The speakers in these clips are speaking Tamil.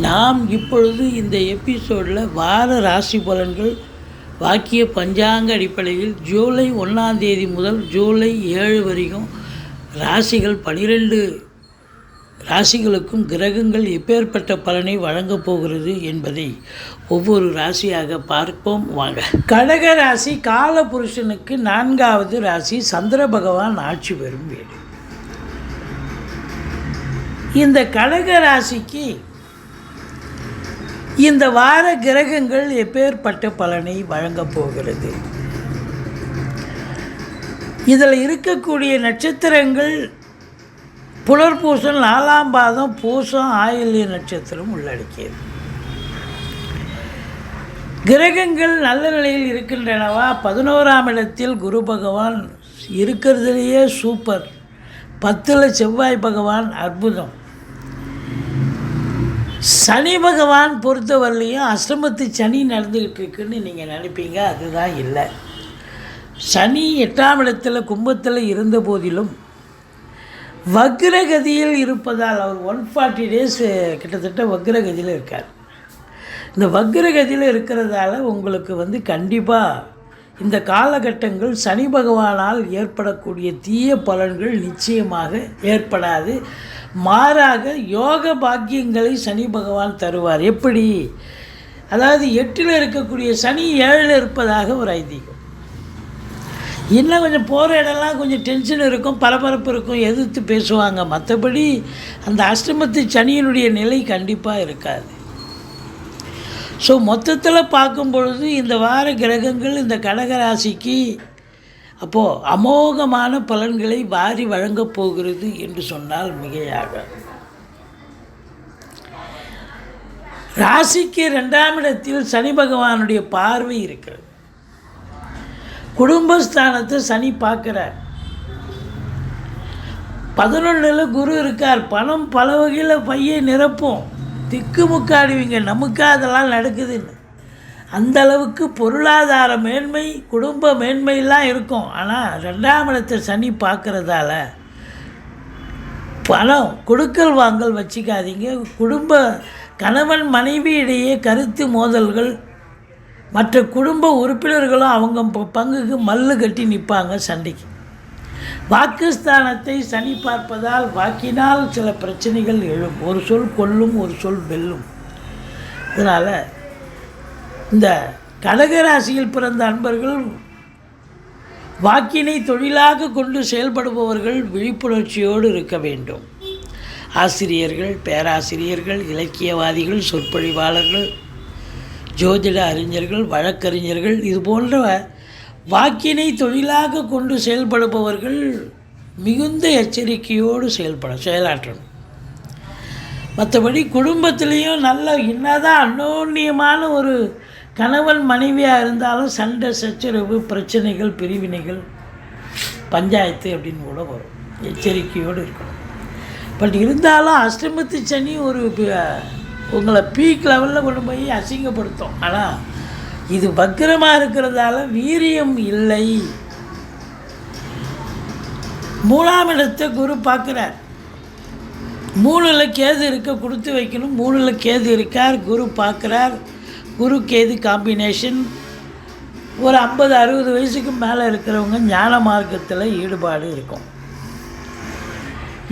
நாம் இப்பொழுது இந்த எபிசோடில் வார ராசி பலன்கள் வாக்கிய பஞ்சாங்க அடிப்படையில் ஜூலை ஒன்றாம் தேதி முதல் ஜூலை ஏழு வரைக்கும் ராசிகள் பனிரெண்டு ராசிகளுக்கும் கிரகங்கள் எப்பேற்பட்ட பலனை வழங்கப் போகிறது என்பதை ஒவ்வொரு ராசியாக பார்ப்போம். வாங்க. கடக ராசி கால புருஷனுக்கு நான்காவது ராசி சந்திர பகவான் ஆட்சி பெறும் வீடு. இந்த கடக ராசிக்கு இந்த வார கிரகங்கள் எப்பேற்பட்ட பலனை வழங்கப் போகிறது? இதில் இருக்கக்கூடிய நட்சத்திரங்கள் புலர்பூசம் நாலாம் பாதம் பூசம் ஆயில்ய நட்சத்திரம் உள்ளடக்கியது. கிரகங்கள் நல்ல நிலையில் இருக்கின்றனவா? பதினோராம் இடத்தில் குரு பகவான் இருக்கிறதுலேயே சூப்பர். பத்தில் செவ்வாய் பகவான் அற்புதம். சனி பகவான் பொறுத்தவரையிலையும் அஷ்டமத்து சனி நடந்துக்கிட்டு இருக்குன்னு நீங்கள் நினைப்பீங்க அதுதான் இல்லை. சனி எட்டாம் இடத்துல கும்பத்தில் இருந்த போதிலும் வக்ரகதியில் இருப்பதால் அவர் ஒன் ஃபார்ட்டி டேஸ் கிட்டத்தட்ட வக்ரகதியில் இருக்கார். இந்த வக்ரகதியில் இருக்கிறதால உங்களுக்கு வந்து கண்டிப்பாக இந்த காலகட்டங்கள் சனி பகவானால் ஏற்படக்கூடிய தீய பலன்கள் நிச்சயமாக ஏற்படாது. மாறாக யோக பாக்கியங்களை சனி பகவான் தருவார். எப்படி? அதாவது எட்டில் இருக்கக்கூடிய சனி ஏழில் இருப்பதாக ஒரு ஐதீகம். இன்னும் கொஞ்சம் போகிற இடம்லாம் கொஞ்சம் டென்ஷன் இருக்கும் பரபரப்பு இருக்கும் எதிர்த்து பேசுவாங்க. மற்றபடி அந்த அஷ்டமத்து சனியினுடைய நிலை கண்டிப்பாக இருக்காது. ஸோ மொத்தத்தில் பார்க்கும் பொழுது இந்த வார கிரகங்கள் இந்த கடகராசிக்கு அப்போது அமோகமான பலன்களை வாரி வழங்கப் போகிறது என்று சொன்னால் மிகையாக. ராசிக்கு ரெண்டாம் இடத்தில் சனி பகவானுடைய பார்வை இருக்கிறது. குடும்பஸ்தானத்தை சனி பார்க்குறார். பதினொன்றில் குரு இருக்கார். பணம் பல வகையில் பையை நிரப்பும். திக்கு முக்காடுவீங்க நமக்கா அதெல்லாம் நடக்குதுன்னு. அந்த அளவுக்கு பொருளாதார மேன்மை குடும்ப மேன்மையெல்லாம் இருக்கும். ஆனால் ரெண்டாம் இடத்தை சனி பார்க்குறதால பணம் கொடுக்கல் வாங்கல் வச்சுக்காதீங்க. குடும்ப கணவன் மனைவி இடையே கருத்து மோதல்கள் மற்ற குடும்ப உறுப்பினர்களும் அவங்க ப- பங்குக்கு மல்லு கட்டி நிற்பாங்க சண்டைக்கு. வாக்குஸ்தானத்தை சனி பார்ப்பதால் வாக்கினால் சில பிரச்சனைகள் எழும். ஒரு சொல் கொல்லும் ஒரு சொல் வெல்லும். இதனால் இந்த கடகராசியில் பிறந்த அன்பர்கள் வாக்கினை தொழிலாக கொண்டு செயல்படுபவர்கள் விழிப்புணர்ச்சியோடு இருக்க வேண்டும். ஆசிரியர்கள் பேராசிரியர்கள் இலக்கியவாதிகள் சொற்பொழிவாளர்கள் ஜோதிட அறிஞர்கள் வழக்கறிஞர்கள் இது போன்ற வாக்கினை தொழிலாக கொண்டு செயல்படுபவர்கள் மிகுந்த எச்சரிக்கையோடு செயல்பட செயலாற்றணும். மற்றபடி குடும்பத்திலையும் நல்ல என்னதான் அன்னோன்யமான ஒரு கணவன் மனைவியாக இருந்தாலும் சண்டை சச்சரவு பிரச்சனைகள் பிரிவினைகள் பஞ்சாயத்து அப்படின்னு கூட வரும். எச்சரிக்கையோடு இருக்கணும். பட் இருந்தாலும் அஷ்டமத்து சனி ஒரு உங்களை பீக் லெவலில் கொண்டு போய் அசிங்கப்படுத்தும். ஆனால் இது வக்கிரமாக இருக்கிறதால வீரியம் இல்லை. மூணாம் இடத்தை குரு பார்க்குறார். மூணில் கேது இருக்க கொடுத்து வைக்கணும். மூணில் கேது இருக்கார் குரு பார்க்குறார். குரு கேது காம்பினேஷன் ஒரு ஐம்பது அறுபது வயசுக்கு மேலே இருக்கிறவங்க ஞான மார்க்கத்தில் ஈடுபாடு இருக்கும்.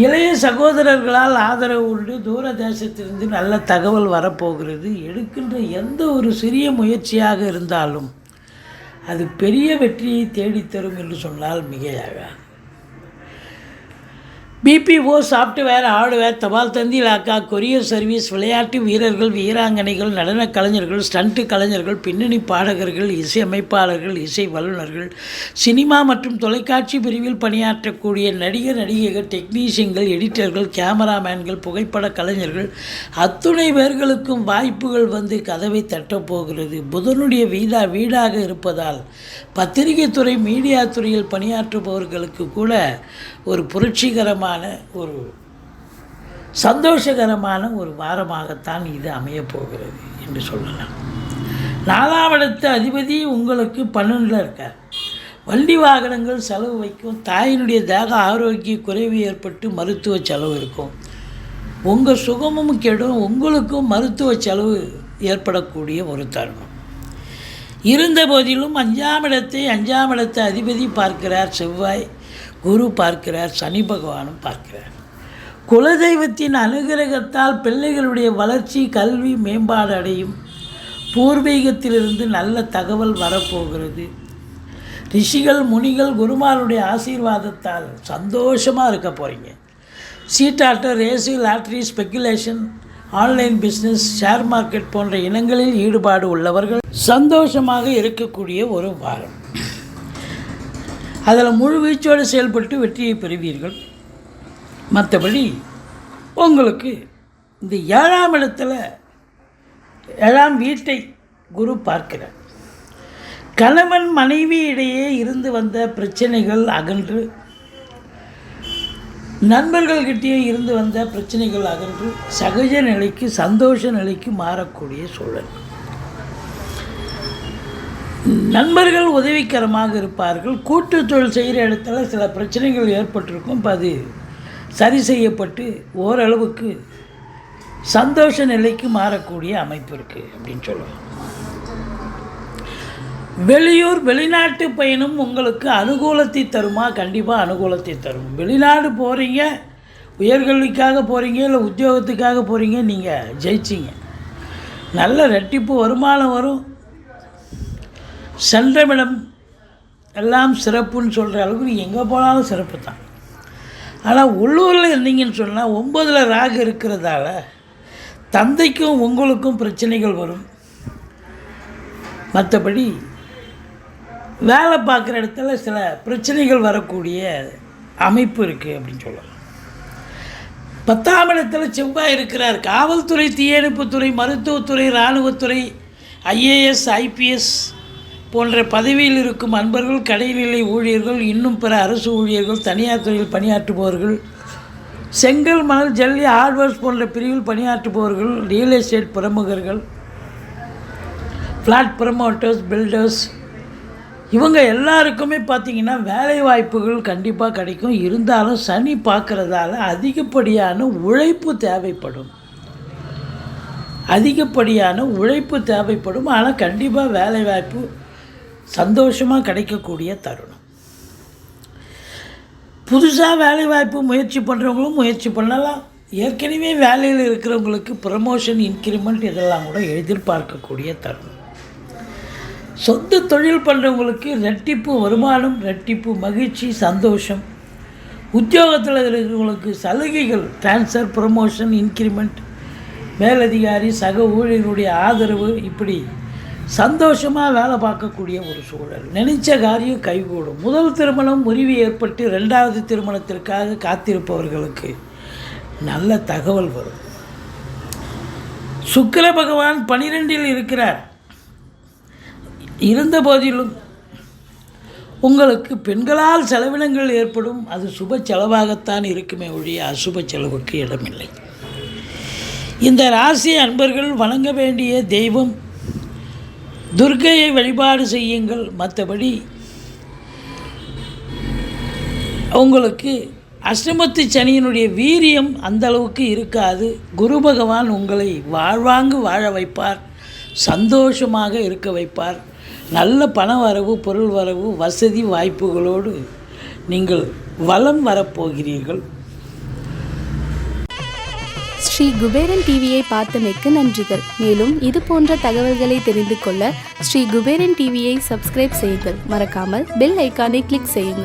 இளைய சகோதரர்களால் ஆதரவு உண்டு தூர தேசத்திலிருந்து நல்ல தகவல் வரப்போகிறது. எடுக்கின்ற எந்த ஒரு சிறிய முயற்சியாக இருந்தாலும் அது பெரிய வெற்றியை தேடித்தரும் என்று சொன்னால் மிகையாகாது பிபிஓ சாஃப்ட்வேர் ஹார்ட்வேர் தபால் தந்தி இலாக்கா கொரியர் சர்வீஸ் விளையாட்டு வீரர்கள் வீராங்கனைகள் நடனக் கலைஞர்கள் ஸ்டண்ட்டு கலைஞர்கள் பின்னணி பாடகர்கள் இசையமைப்பாளர்கள் இசை வல்லுநர்கள் சினிமா மற்றும் தொலைக்காட்சி பிரிவில் பணியாற்றக்கூடிய நடிகர் நடிகைகள் டெக்னீஷியன்கள் எடிட்டர்கள் கேமராமேன்கள் புகைப்பட கலைஞர்கள் அத்துணை பேர்களுக்கும் வாய்ப்புகள் வந்து கதவை தட்டப் போகிறது. புதனுடைய வீடா வீடாக இருப்பதால் பத்திரிகை துறை மீடியா துறையில் பணியாற்றுபவர்களுக்கு கூட ஒரு புரட்சிகரமான ஒரு சந்தோஷகரமான ஒரு வாரமாகத்தான் இது அமையப்போகிறது என்று சொல்லலாம். நாலாம் இடத்து அதிபதி உங்களுக்கு பன்னெண்டில் இருக்கார். வண்டி வாகனங்கள் செலவு வைக்கும் தாயினுடைய தேக ஆரோக்கிய குறைவு ஏற்பட்டு மருத்துவ செலவு இருக்கும். உங்கள் சுகமும் கெடும் உங்களுக்கும் மருத்துவ செலவு ஏற்படக்கூடிய ஒரு தருணம். இருந்த போதிலும் அஞ்சாம் இடத்தை அஞ்சாம் இடத்தை அதிபதி பார்க்கிறார் செவ்வாய். குரு பார்க்கிறார் சனி பகவானும் பார்க்கிறார். குலதெய்வத்தின் அனுகிரகத்தால் பிள்ளைகளுடைய வளர்ச்சி கல்வி மேம்பாடு அடையும். பூர்வீகத்திலிருந்து நல்ல தகவல் வரப்போகிறது. ரிஷிகள் முனிகள் குருமாருடைய ஆசீர்வாதத்தால் சந்தோஷமாக இருக்க போகிறீங்க சீட்டாட்டம் race lottery speculation online business share market போன்ற இனங்களில் ஈடுபாடு உள்ளவர்கள் சந்தோஷமாக இருக்கக்கூடிய ஒரு வாரம். அதில் முழு வீச்சோடு செயல்பட்டு வெற்றியை பெறுவீர்கள். மற்றபடி உங்களுக்கு இந்த ஏழாம் இடத்துல ஏழாம் வீட்டை குரு பார்க்கிறார். கணவன் மனைவி இடையே இருந்து வந்த பிரச்சனைகள் அகன்று நண்பர்கள்கிட்டயே இருந்து வந்த பிரச்சனைகள் அகன்று சகஜ நிலைக்கு சந்தோஷ நிலைக்கு மாறக்கூடிய சூழல். நண்பர்கள் உதவிகரமாக இருப்பார்கள். கூட்டு தொழில் செய்கிற இடத்துல சில பிரச்சனைகள் ஏற்பட்டிருக்கும். இப்போ அது சரி செய்யப்பட்டு ஓரளவுக்கு சந்தோஷ நிலைக்கு மாறக்கூடிய அமைப்பு இருக்குது அப்படின்னு சொல்லுவாங்க. வெளியூர் வெளிநாட்டு பயணம் உங்களுக்கு அனுகூலத்தை தருமா? கண்டிப்பாக அனுகூலத்தை தரும். வெளிநாடு போகிறீங்க உயர்கல்விக்காக போகிறீங்க இல்லை உத்தியோகத்துக்காக போகிறீங்க நீங்கள் ஜெயிச்சிங்க. நல்ல ரெட்டிப்பு வருமானம் வரும். சென்றமிடம் எல்லாம் சிறப்புன்னு சொல்கிற அளவுக்கு எங்கே போனாலும் சிறப்பு தான். ஆனால் உள்ளூரில் இருந்தீங்கன்னு சொன்னால் ஒம்பதில் ராகு இருக்கிறதால தந்தைக்கும் உங்களுக்கும் பிரச்சனைகள் வரும். மற்றபடி வேலை பார்க்குற இடத்துல சில பிரச்சனைகள் வரக்கூடிய அமைப்பு இருக்குது அப்படின்னு சொல்லலாம். பத்தாம் இடத்துல செவ்வாய் இருக்கிறார். காவல்துறை தீயணைப்புத்துறை மருத்துவத்துறை இராணுவத்துறை ஐஏஎஸ் ஐபிஎஸ் போன்ற பதவியில் இருக்கும் அன்பர்கள் கடைநிலை ஊழியர்கள் இன்னும் பிற அரசு ஊழியர்கள் தனியார் துறையில் பணியாற்றுபவர்கள் செங்கல் மணல் ஜல்லி ஹார்ட்வேர்ஸ் போன்ற பிரிவில் பணியாற்றுபவர்கள் ரியல் எஸ்டேட் பிரமுகர்கள் ஃப்ளாட் ப்ரமோட்டர்ஸ் பில்டர்ஸ் இவங்க எல்லாருக்குமே பார்த்திங்கன்னா வேலை வாய்ப்புகள் கண்டிப்பாக கிடைக்கும். இருந்தாலும் சனி பார்க்குறதால அதிகப்படியான உழைப்பு தேவைப்படும். அதிகப்படியான உழைப்பு தேவைப்படும். ஆனால் கண்டிப்பாக வேலை வாய்ப்பு சந்தோஷமாக கிடைக்கக்கூடிய தருணம். புதுசாக வேலை வாய்ப்பு முயற்சி பண்ணுறவங்களும் முயற்சி பண்ணலாம். ஏற்கனவே வேலையில் இருக்கிறவங்களுக்கு ப்ரமோஷன் இன்க்ரிமெண்ட் இதெல்லாம் கூட எதிர்பார்க்கக்கூடிய தருணம். சொந்த தொழில் பண்ணுறவங்களுக்கு ரெட்டிப்பு வருமானம் ரெட்டிப்பு மகிழ்ச்சி சந்தோஷம். உத்தியோகத்தில் இருக்கிறவங்களுக்கு சலுகைகள் ட்ரான்ஸ்ஃபர் ப்ரமோஷன் இன்க்ரிமெண்ட் மேலதிகாரி சக ஊழியர்களுடைய ஆதரவு இப்படி சந்தோஷமாக வேலை பார்க்கக்கூடிய ஒரு சூழல். நினைச்ச காரியம் கைகூடும். முதல் திருமணம் முறிவு ஏற்பட்டு ரெண்டாவது திருமணத்திற்காக காத்திருப்பவர்களுக்கு நல்ல தகவல் வரும். சுக்கர பகவான் பனிரெண்டில் இருக்கிறார். இருந்த போதிலும் உங்களுக்கு பெண்களால் செலவினங்கள் ஏற்படும். அது சுப செலவாகத்தான் இருக்குமே ஒழிய அசுப செலவுக்கு இடமில்லை. இந்த ராசி அன்பர்கள் வணங்க வேண்டிய தெய்வம் துர்க்கையை வழிபாடு செய்யுங்கள். மற்றபடி உங்களுக்கு அஷ்டமத்து சனியினுடைய வீரியம் அந்த அளவுக்கு இருக்காது. குரு பகவான் உங்களை வாழ்வாங்கு வாழ வைப்பார். சந்தோஷமாக இருக்க வைப்பார். நல்ல பண வரவு பொருள் வரவு வசதி வாய்ப்புகளோடு நீங்கள் வளம் வரப்போகிறீர்கள். ஸ்ரீ குபேரன் டிவியை பார்த்தமைக்கு நன்றிகள். மேலும் இது போன்ற தகவல்களை தெரிந்து கொள்ள ஸ்ரீ குபேரன் டிவியை சப்ஸ்கிரைப் செய்யுங்கள். மறக்காமல் பெல் ஐக்கானை கிளிக் செய்யுங்கள்.